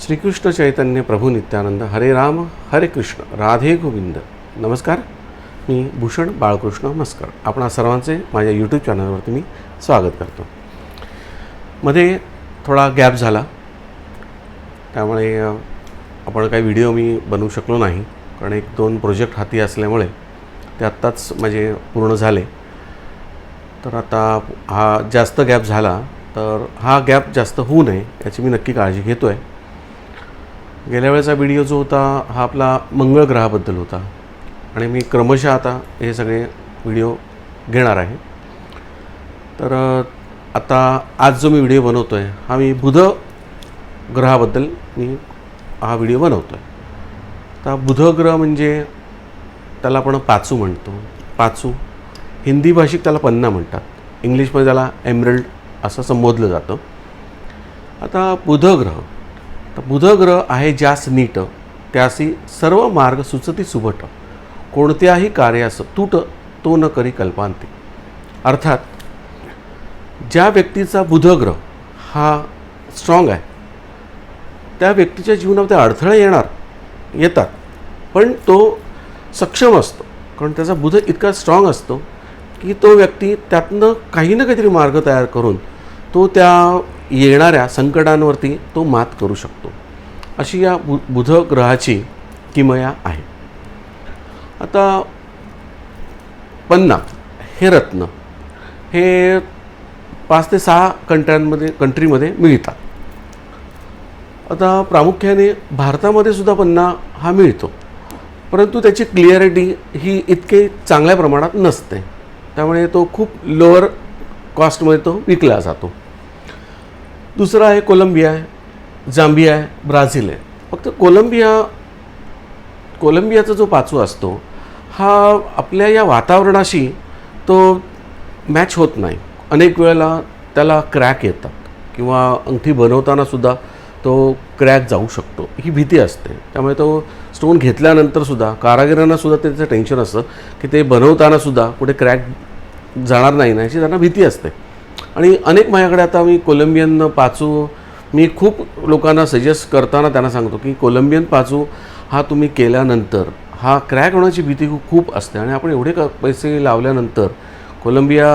श्रीकृष्ण चैतन्य प्रभू नित्यानंद हरे राम हरे कृष्ण राधे गोविंद. नमस्कार. मी भूषण बाळकृष्ण मस्कर. आपणा सर्वांचे माझ्या यूट्यूब चॅनलवरती मी स्वागत करतो. मध्ये थोडा गॅप झाला. त्यामुळे आपण काही व्हिडिओ मी बनवू शकलो नाही. कारण एक दोन प्रोजेक्ट हाती असल्यामुळे ते आत्ताच माझे पूर्ण झाले. तर आता हा जास्त गॅप झाला. तर हा गॅप जास्त होऊ नये याची मी नक्की काळजी घेतो आहे गेल्या वेळेचा व्हिडिओ जो होता हा आपला मंगळ ग्रहाबद्दल होता. आणि मी क्रमशः आता हे सगळे व्हिडिओ घेणार आहे. तर आता आज जो मी व्हिडिओ बनवतो आहे हा मी बुध ग्रहाबद्दल मी हा व्हिडिओ बनवतो आहे आता बुध ग्रह म्हणजे त्याला आपण पाचू म्हणतो. पाचू हिंदी भाषिक त्याला पन्ना म्हणतात. इंग्लिशमध्ये त्याला एमरल्ड असं संबोधलं जातं. आता बुध ग्रह तर बुधग्रह आहे ज्यास नीट त्यासी सर्व मार्ग सुचती सुभट. कोणत्याही कार्यास तूट तो न करी कल्पांती. अर्थात ज्या व्यक्तीचा बुधग्रह हा स्ट्रॉंग आहे त्या व्यक्तीच्या जीवनामध्ये अडथळे येणार येतात पण तो सक्षम असतो. कारण त्याचा बुध इतका स्ट्रॉंग असतो की तो व्यक्ती त्यातनं काही ना काहीतरी मार्ग तयार करून तो त्या येणाऱ्या संकटांवरती तो मात करू शकतो. अशी या बु बुध ग्रहाची किमया आहे. आता पन्ना हे रत्न हे पाच ते सहा कंट्र्यांमध्ये कंट्रीमध्ये मिळतात. आता प्रामुख्याने भारतामध्ये सुद्धा पन्ना हा मिळतो. परंतु त्याची क्लिअरिटी ही इतके चांगल्या प्रमाणात नसते. त्यामुळे तो खूप लोअर कॉस्टमध्ये तो विकला जातो. दुसरं आहे कोलंबिया आहे जांबिया आहे ब्राझील आहे फक्त कोलंबिया कोलंबियाचा जो पाचू असतो हा आपल्या या वातावरणाशी तो मॅच होत नाही. अनेक वेळेला त्याला क्रॅक येतात किंवा अंगठी बनवतानासुद्धा तो क्रॅक जाऊ शकतो. ही भीती असते. त्यामुळे तो स्टोन घेतल्यानंतरसुद्धा कारागिरांनासुद्धा त्याचं टेन्शन असतं की ते बनवतानासुद्धा कुठे क्रॅक जाणार नाही ना याची त्यांना भीती असते. आणि अनेक माझ्याकडे आता मी कोलंबियन पाचू मी खूप लोकांना सजेस्ट करताना त्यांना सांगतो की कोलंबियन पाचू हा तुम्ही केल्यानंतर हा क्रॅक होण्याची भीती खूप- असते. आणि आपण एवढे क पैसे लावल्यानंतर कोलंबिया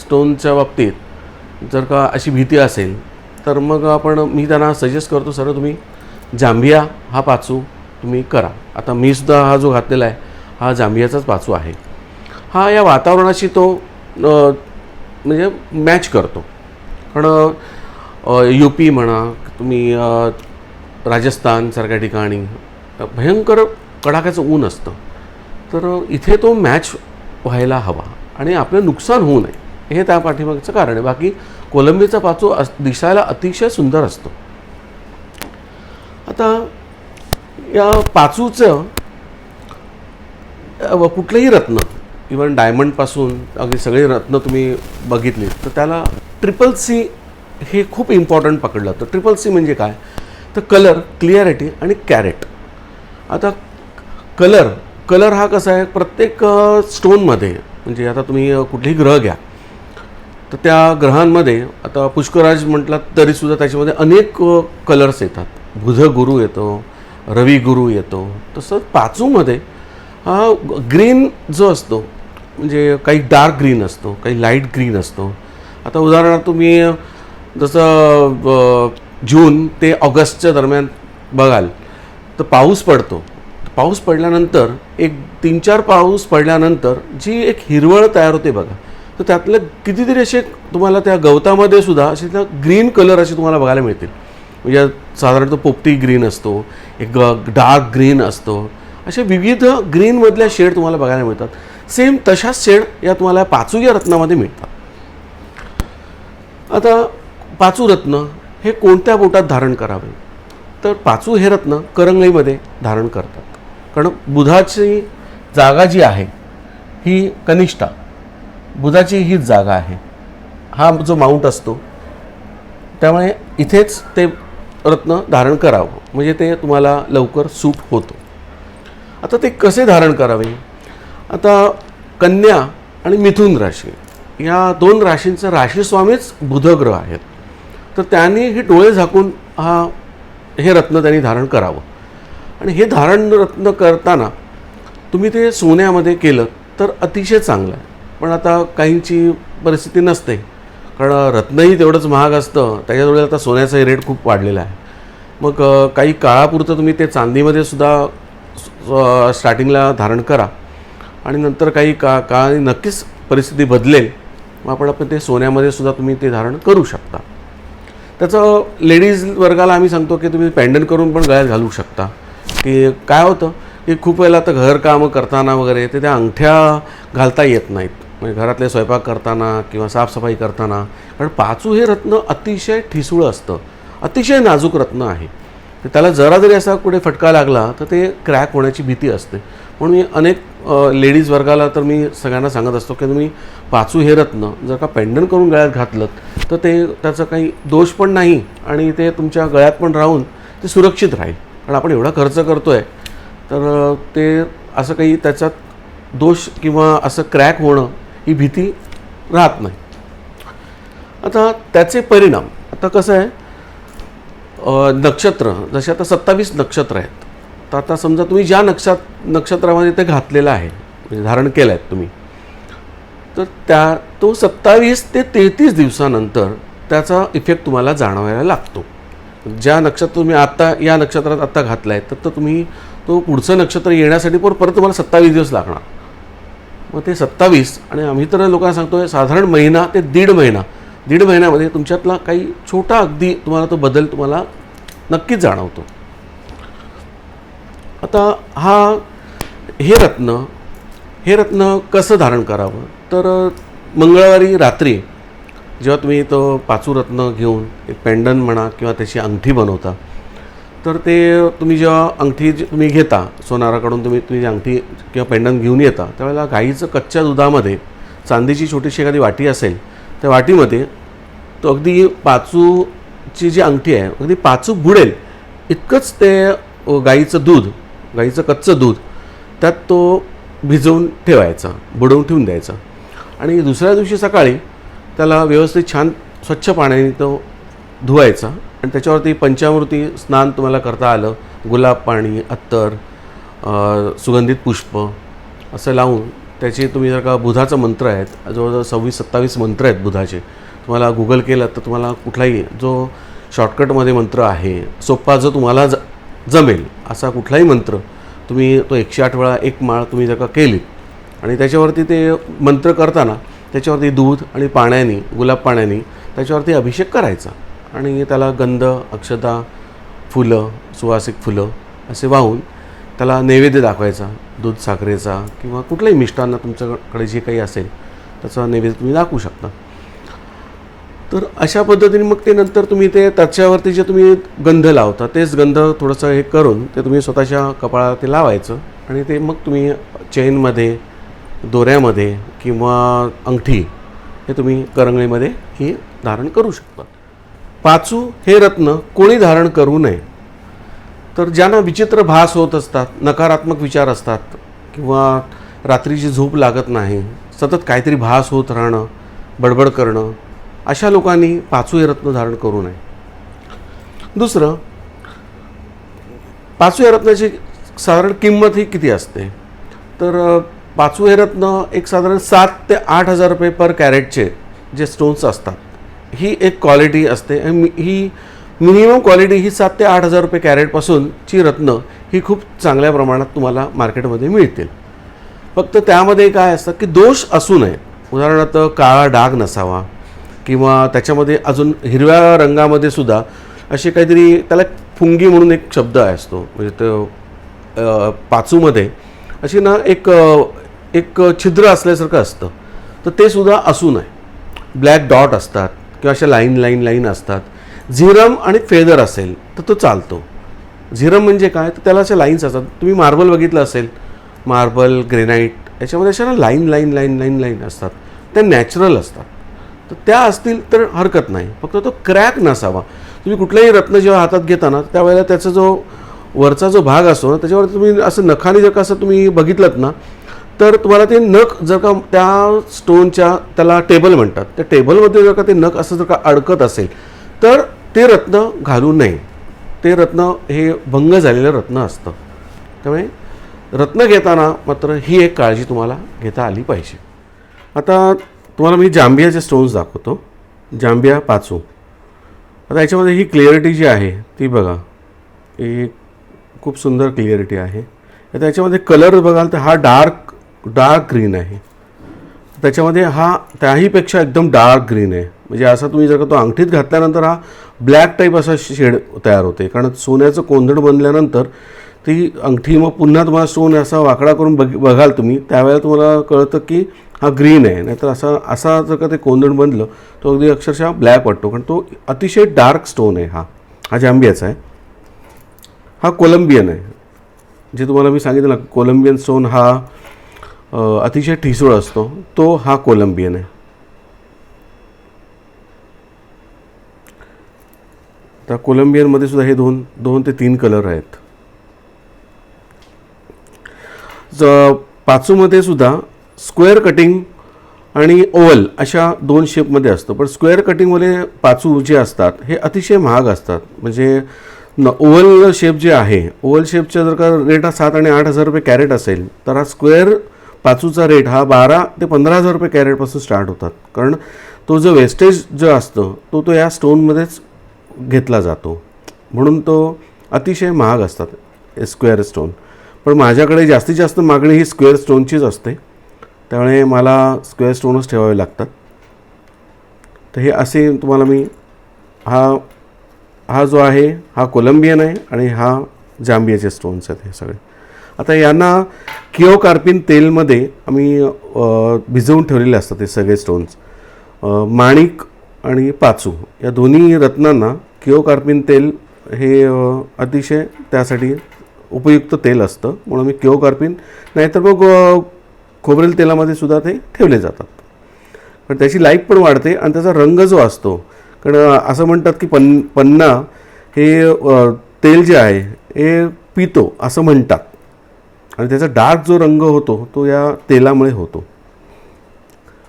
स्टोनच्या बाबतीत जर का अशी भीती असेल तर मग आपण मी त्यांना सजेस्ट करतो सर तुम्ही जांभिया हा पाचू तुम्ही करा. आता मी सुद्धा हा जो घातलेला आहे हा जांभियाचाच पाचू आहे. हा या वातावरणाशी तो म्हणजे मॅच करतो. कारण यू पी म्हणा तुम्ही राजस्थानसारख्या ठिकाणी भयंकर कडाक्याचं ऊन असतं. तर इथे तो मॅच व्हायला हवा आणि आपलं नुकसान होऊ नये हे त्या पाठीमागचं कारण आहे. बाकी कोलंबीचा पाचू अस दिसायला अतिशय सुंदर असतो. आता या पाचूचं कुठलंही रत्न इवन डायमंडपासून अगदी सगळे रत्न तुम्ही बघितली तर त्याला ट्रिपल सी हे खूप इम्पॉर्टंट पकडलं. तर ट्रिपल सी म्हणजे काय? तर कलर क्लिअरिटी आणि कॅरेट आता कलर कलर हा कसा आहे? प्रत्येक स्टोनमध्ये म्हणजे आता तुम्ही कुठलेही ग्रह घ्या तर त्या ग्रहांमध्ये आता पुष्कराज म्हटलात तरीसुद्धा त्याच्यामध्ये अनेक कलर्स येतात. बुध गुरु येतो रवी गुरु येतो. तसंच पाचूमध्ये हा ग्रीन जो असतो म्हणजे काही डार्क ग्रीन असतो काही लाइट ग्रीन असतो. आता उदाहरणार्थ तुम्ही जसं जून ते ऑगस्टच्या दरम्यान बघाल तर पाऊस पडतो. पाऊस पडल्यानंतर एक तीन चार पाऊस पडल्यानंतर जी एक हिरवळ तयार होते बघा तर त्यातले कितीतरी असे तुम्हाला त्या गवतामध्ये सुद्धा असे त्या ग्रीन कलर असे तुम्हाला बघायला मिळतील. म्हणजे साधारणतः पोपटी ग्रीन असतो एक डार्क ग्रीन असतो असे विविध ग्रीनमधल्या शेड तुम्हाला बघायला मिळतात. सेम तशाच शेड या तुम्हाला पाचू रत्नामध्ये मिळतात. आता पाचू रत्न हे कोणत्या बोटात धारण करावे? तर पाचू हे रत्न करंगळीमध्ये धारण करतात. कारण बुधाची जागा जी आहे ही कनिष्ठा बुधाची हीच जागा आहे. हा जो माउंट असतो त्यामुळे इथेच ते रत्न धारण करावं. म्हणजे ते तुम्हाला लवकर सूट होतं. आता ते कसे धारण करावे? आता कन्या आणि मिथुन राशी या दोन राशींचं राशीस्वामीच बुधग्रह आहेत. तर त्यांनी हे डोळे झाकून हा हे रत्न त्यांनी धारण करावं. आणि हे धारण रत्न करताना तुम्ही ते सोन्यामध्ये केलं तर अतिशय चांगलं आहे. पण आता काहींची परिस्थिती नसते. कारण रत्नही तेवढंच महाग असतं. त्याच्याजवळ आता सोन्याचाही रेट खूप वाढलेला आहे. मग काही काळापुरतं तुम्ही ते चांदीमध्ये सुद्धा स्टार्टिंगला धारण करा. आणि नंतर काही का काळाने नक्कीच परिस्थिती बदलेल मग आपण आपण ते सोन्यामध्ये सुद्धा तुम्ही ते धारण करू शकता. त्याचं लेडीज वर्गाला आम्ही सांगतो की तुम्ही पॅन्डन करून पण गळ्यात घालू शकता. की काय होतं की खूप वेळेला आता घरकामं करताना वगैरे ते त्या अंगठ्या घालता येत नाहीत. म्हणजे घरातले स्वयंपाक करताना किंवा साफसफाई करताना. कारण पाचू हे रत्न अतिशय ठिसूळ असतं. अतिशय नाजूक रत्न आहे. तर त्याला जरा जरी असा कुठे फटका लागला तर ते क्रॅक होण्याची भीती असते. म्हणून मी अनेक लेडीज वर्गाला तर मी सगळ्यांना सांगत असतो की तुम्ही पाचू हे रत्न जर का पेंडन करून गळ्यात घातलं तर ते त्याचा काही दोष पण नाही आणि ते तुमच्या गळ्यात पण राहून ते सुरक्षित राहील. कारण आपण एवढा खर्च करतो आहे तर ते असं काही त्याच्यात दोष किंवा असं क्रॅक होणं ही भीती राहत नाही. आता त्याचे परिणाम आता कसं आहे नक्षत्र जसे आता सत्तावीस नक्षत्र आहेत तर आता समजा तुम्ही ज्या नक्षात नक्षत्रामध्ये ते घातलेलं आहे म्हणजे धारण केलं आहे तुम्ही तर त्या तो सत्तावीस ते तेहतीस दिवसानंतर त्याचा इफेक्ट तुम्हाला जाणवायला लागतो. ज्या नक्षत्र तुम्ही आत्ता या नक्षत्रात आत्ता घातला आहे तर तर तुम्ही तो पुढचं नक्षत्र येण्यासाठी पण परत तुम्हाला सत्तावीस दिवस लागणार. मग ते सत्तावीस आणि आम्ही तर लोकांना सांगतो आहे साधारण महिना ते दीड महिना दीड महिन्यामध्ये तुमच्यातला काही छोटा अगदी तुम्हाला तो बदल तुम्हाला नक्कीच जाणवतो. आता हा हे रत्न हे रत्न कसं धारण करावं? तर मंगळवारी रात्री जेव्हा तुम्ही तो पाचू रत्न घेऊन एक पेंडन म्हणा किंवा त्याची अंगठी बनवता तर ते तुम्ही जेव्हा अंगठी जी तुम्ही घेता सोनाराकडून तुम्ही तुम्ही जी अंगठी किंवा पेंडन घेऊन येता त्यावेळेला गाईचं कच्च्या दुधामध्ये चांदीची छोटीशी एखादी वाटी असेल त्या वाटीमध्ये तो अगदी पाचूची जी अंगठी आहे अगदी पाचू बुडेल इतकंच ते गाईचं दूध गाईचं कच्चं दूध त्यात तो भिजवून ठेवायचा बुडवून ठेवून द्यायचा. आणि दुसऱ्या दिवशी सकाळी त्याला व्यवस्थित छान स्वच्छ पाण्याने तो धुवायचा आणि त्याच्यावरती पंचामृती स्नान तुम्हाला करता आलं. गुलाब पाणी अत्तर सुगंधित पुष्प असं लावून त्याचे तुम्ही जर का बुधाचं मंत्र आहेत जवळजवळ सव्वीस सत्तावीस मंत्र आहेत बुधाचे तुम्हाला गुगल केलं तर तुम्हाला कुठलाही जो शॉर्टकटमध्ये मंत्र आहे सोप्पा जो तुम्हाला ज जमेल असा कुठलाही मंत्र तुम्ही तो एकशे आठ वेळा एक माळ तुम्ही जर का केलीत आणि त्याच्यावरती ते मंत्र करताना त्याच्यावरती दूध आणि पाण्याने गुलाब पाण्याने त्याच्यावरती अभिषेक करायचा आणि त्याला गंध अक्षता फुलं सुवासिक फुलं असे वाहून त्याला नैवेद्य दाखवायचा दूध साखरेचा किंवा कुठलंही मिष्टान्न तुमच्याकडे जे काही असेल त्याचा नैवेद्य तुम्ही दाखवू शकता. तर अशा पद्धतीने मग ते नंतर तुम्ही ते त्याच्यावरती जे तुम्ही गंध लावता तेच गंध थोडंसं हे करून ते तुम्ही स्वतःच्या कपाळाला ते लावायचं आणि ते मग तुम्ही चेनमध्ये दोऱ्यामध्ये किंवा अंगठी हे तुम्ही करंगळीमध्ये ही धारण करू शकता. पाचू हे रत्न कोणी धारण करू नये. तर ज्यांना विचित्र भास होत असतात नकारात्मक विचार असतात किंवा रात्रीची झोप लागत नाही सतत काहीतरी भास होत राहणं बडबड करणं अशा लोकांनी पाचवे रत्न धारण करू नये. दुसरं पाचव्या रत्नाची साधारण किंमत ही किती असते? तर पाचवे हे रत्न एक साधारण सात ते आठ हजार रुपये पर कॅरेटचे जे स्टोन्स असतात ही एक क्वालिटी असते. आणि ही मिनिमम क्वालिटी ही सात ते आठ हजार रुपये कॅरेटपासूनची रत्न ही खूप चांगल्या प्रमाणात तुम्हाला मार्केटमध्ये मिळतील. फक्त त्यामध्ये काय असतं की दोष असू नये उदाहरणार्थ काळा डाग नसावा किंवा त्याच्यामध्ये अजून हिरव्या रंगामध्ये सुद्धा असे काहीतरी त्याला फुंगी म्हणून एक शब्द आहे असतो. म्हणजे तो पाचूमध्ये अशी ना एक एक छिद्र असल्यासारखं असतं. तर ते सुद्धा असू नये. ब्लॅक डॉट असतात किंवा अशा लाईन लाईन लाईन असतात. झिरम आणि फेदर असेल तर तो चालतो. झिरम म्हणजे काय? तर त्याला अशा लाईन्स असतात. तुम्ही मार्बल बघितलं असेल मार्बल ग्रेनाईट याच्यामध्ये अशा ना line line line line line असतात. त्या नॅचरल असतात. तर त्या असतील तर हरकत नाही. फक्त तो क्रॅक नसावा. तुम्ही कुठलंही रत्न जेव्हा हातात घेताना त्यावेळेला त्याचा जो वरचा जो भाग असतो ना त्याच्यावर तुम्ही असं नखाने जर का असं तुम्ही बघितलं ना तर तुम्हाला ते नख जर का त्या स्टोनच्या त्याला टेबल म्हणतात. त्या टेबलमध्ये जर का ते नख असं जर का अडकत असेल तर ते रत्न घालू नये. ते रत्न हे भंग झालेलं रत्न असतं. त्यामुळे रत्न घेताना मात्र ही एक काळजी तुम्हाला घेता आली पाहिजे. आता तुम्हाला मी जांबियाचे स्टोन्स दाखवतो. जांबिया पाचू. आता याच्यामध्ये ही क्लिअरिटी जी आहे ती बघा. ही खूप सुंदर क्लिअरिटी आहे. आता याच्यामध्ये कलर बघाल तर हा डार्क डार्क ग्रीन आहे. त्याच्यामध्ये हा त्याहीपेक्षा एकदम डार्क ग्रीन आहे. म्हणजे असा तुम्ही जर का तो अंगठीत घातल्यानंतर हा ब्लॅक टाईप असा शेड तयार होते. कारण सोन्याचं कोंदण बनल्यानंतर ती अंगठी मग पुन्हा तुम्हाला स्टोन असा वाकडा करून बघ बघाल तुम्ही. त्यावेळेला तुम्हाला कळतं की हा ग्रीन आहे. नाहीतर असा असा जर का ते कोंदण बनलं तो अगदी अक्षरशः ब्लॅक वाटतो. कारण तो अतिशय डार्क स्टोन आहे हा. हा जांबियाचा आहे. हा कोलंबियन आहे. जे तुम्हाला मी सांगितलं ना कोलंबियन स्टोन हा अतिशय ठिसूळ असतो. तो हा कोलंबियन आहे. तर कोलंबियनमध्ये सुद्धा हे दोन दोन ते तीन कलर आहेत. पाचूमध्ये सुद्धा स्क्वेअर कटिंग आणि ओवल अशा दोन शेपमध्ये असतं. पण स्क्वेअर कटिंगमध्ये पाचू जे असतात हे अतिशय महाग असतात. म्हणजे न ओव्हल शेप जे आहे ओव्हल शेपचा जर का रेट हा सात आणि आठ हजार रुपये कॅरेट असेल तर हा स्क्वेअर पाचूचा रेट हा बारा ते पंधरा हजार रुपये कॅरेटपासून स्टार्ट होतात. कारण तो जो वेस्टेज जो असतो तो तो या स्टोनमध्येच घेतला जातो. म्हणून तो अतिशय महाग असतात स्क्वेअर स्टोन. पण माझ्याकडे जास्तीत जास्त मागणी ही स्क्वेअर स्टोनचीच असते. त्यामुळे मला स्क्वेअर स्टोनच ठेवावे लागतात. तर हे असे तुम्हाला मी हा हा जो आहे हा कोलंबियन आहे आणि हा जांबियाचे स्टोन्स आहेत हे सगळे. आता यांना किओ कार्पिन तेलमध्ये आम्ही भिजवून ठेवलेले असतात हे सगळे स्टोन्स माणिक आणि पाचू या दोन्ही रत्नांना किओ कार्पिन तेल हे अतिशय त्यासाठी उपयुक्त तेल असतं. म्हणून मी किओ कार्पिन नाहीतर मग खोबरेल तेलामध्ये सुद्धा ते ठेवले जातात. पण त्याची लाईफ पण वाढते आणि त्याचा रंग जो असतो कारण असं म्हणतात की पन पन्ना हे तेल जे आहे हे पितो असं म्हणतात. आणि त्याचा डार्क जो रंग होतो तो या तेलामुळे होतो.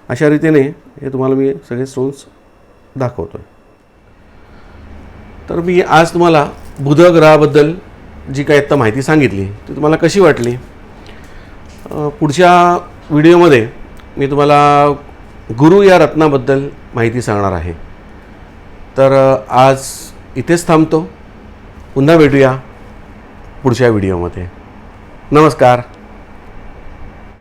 अशा रीतीने हे तुम्हाला मी सगळे स्टोन्स दाखवतो तर मी आज तुम्हाला बुध ग्रहाबद्दल जी काही आत्ता माहिती सांगितली ती तुम्हाला कशी वाटली? पुढच्या व्हिडिओमध्ये मी तुम्हाला गुरु या रत्नाबद्दल माहिती सांगणार आहे. तर आज इथेच थांबतो. पुन्हा भेटूया पुढच्या व्हिडिओमध्ये. नमस्कार.